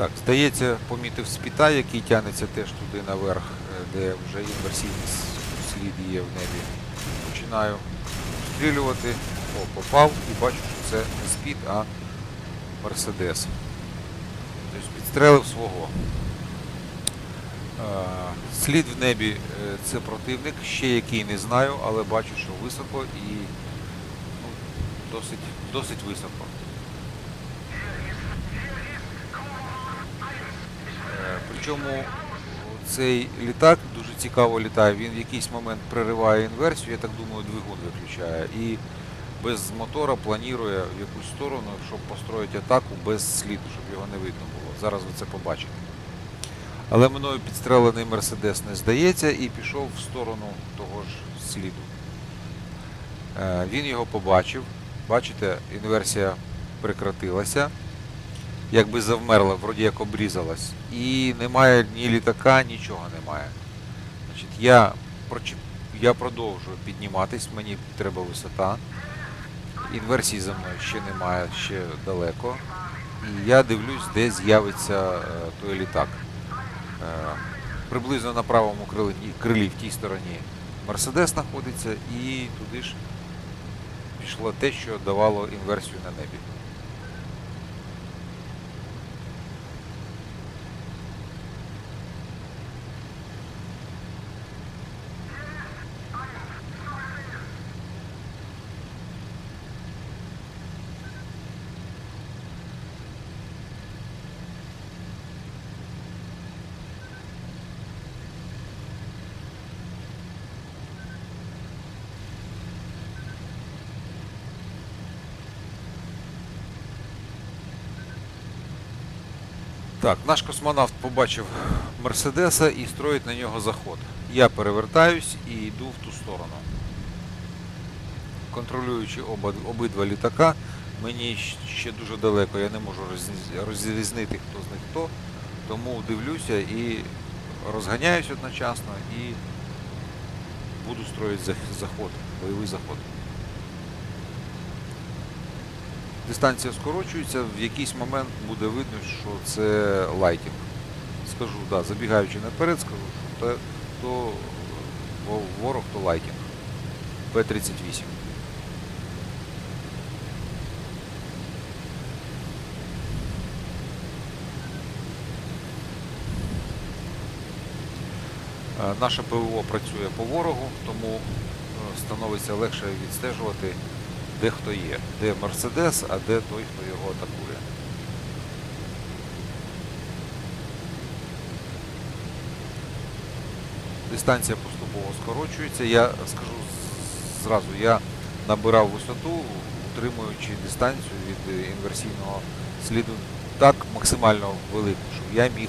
Так, здається, помітив спіта, який тягнеться теж туди наверх, е, де вже інверсійний слід є в небі. Починаю стрілювати. О, попав і бачу, що це не спіт, а Мерседес. Тобто підстрелив свого. Е, Слід в небі е, це противник, ще який не знаю, але бачу, що високо і ну, досить, досить високо. Причому цей літак дуже цікаво літає. Він в якийсь момент перериває інверсію, я так думаю, двигун виключає. І без мотора планує в якусь сторону, щоб построїти атаку без сліду, щоб його не видно було. Зараз ви це побачите. Але мною підстрелений Мерседес не здається і пішов в сторону того ж сліду. Е, Він його побачив. Бачите, інверсія прекратилася. Якби завмерла, вроді як обрізалась. І немає ні літака, нічого немає. Значить, я, я продовжую підніматись, мені треба висота. Інверсії за мною ще немає, ще далеко. І я дивлюсь, де з'явиться е, той літак. Е, приблизно на правому крилі, крилі в тій стороні Мерседес знаходиться, і туди ж пішло те, що давало інверсію на небі. Так, наш космонавт побачив Мерседеса і строїть на нього заход. Я перевертаюсь і йду в ту сторону. Контролюючи оба, обидва літака, мені ще дуже далеко, я не можу розрізнити, хто з них хто. Тому дивлюся і розганяюсь одночасно і буду строїти заход, бойовий заход. Дистанція скорочується, в якийсь момент буде видно, що це лайтінг. Скажу, да, забігаючи наперед, скажу, що то, то ворог, то лайтінг. П-38. Е, Наше ПВО працює по ворогу, тому е, становиться легше відстежувати, де хто є. Де Мерседес, а де той, хто його атакує. Дистанція поступово скорочується. Я скажу зразу, я набирав висоту, утримуючи дистанцію від інверсійного сліду так максимально велику, щоб я міг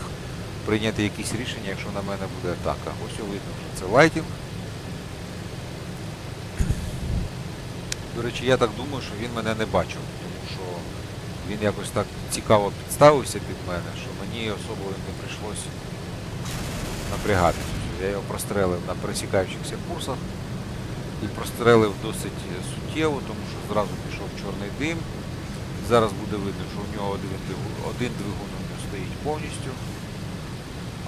прийняти якісь рішення, якщо на мене буде атака. Ось видно, що це лайтінг. До речі, я так думаю, що він мене не бачив, тому що він якось так цікаво підставився під мене, що мені особливо не прийшлося напрягатися. Я його прострелив на пересікаючихся курсах і прострелив досить суттєво, тому що зразу пішов чорний дим. Зараз буде видно, що у нього один двигун, один двигун у нього стоїть повністю,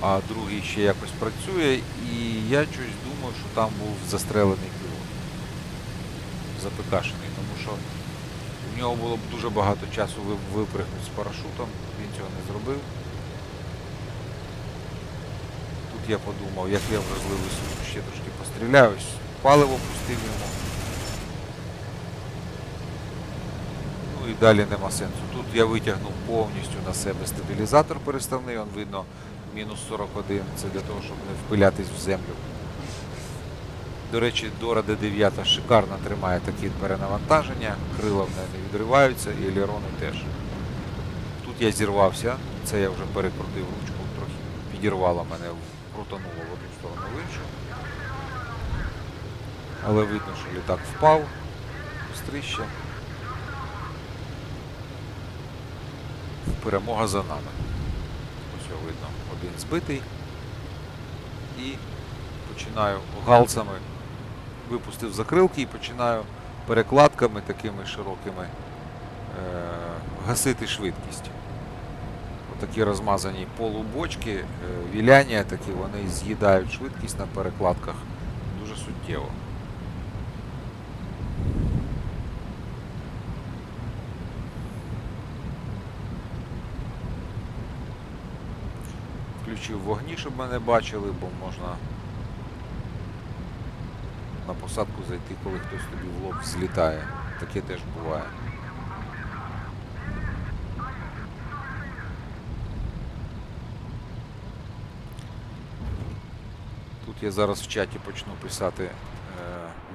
а другий ще якось працює, і я щось думаю, що там був застрелений. Запекашений, тому що у нього було б дуже багато часу випригнути з парашутом, він цього не зробив. Тут я подумав, як я злив висоту, ще трошки постріляюсь, паливо пустив йому. Ну і далі нема сенсу. Тут я витягнув повністю на себе стабілізатор переставний, он видно мінус 41, це для того, щоб не впилятись в землю. До речі, Дора Д9 шикарно тримає такі перенавантаження, крила в неї не відриваються і елерони теж. Тут я зірвався, це я вже перекрутив ручку, трохи підірвало мене, крутануло в одну сторону в іншу. Але видно, що літак впав, стрище. Перемога за нами. Ось видно, один збитий. І починаю галсами, випустив закрилки і починаю перекладками такими широкими е- гасити швидкість. От такі розмазані полубочки, е, віляння такі, вони з'їдають швидкість на перекладках дуже суттєво. Включив вогні, щоб мене бачили, бо можна на посадку зайти, коли хтось тобі в лоб злітає. Таке теж буває. Тут я зараз в чаті почну писати е,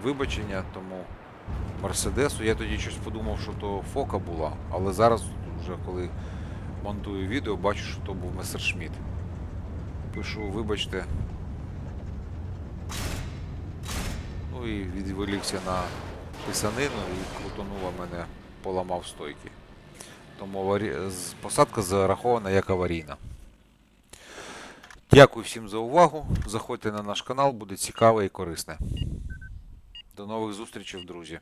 вибачення, тому Мерседесу. Я тоді щось подумав, що то фока була, але зараз вже коли монтую відео, бачу, що то був Мессершмітт. Пишу, вибачте. Ну і відволікся на писанину і крутонуло мене, поламав стойки. Тому аварі... посадка зарахована як аварійна. Дякую всім за увагу. Заходьте на наш канал, буде цікаве і корисне. До нових зустрічей, друзі.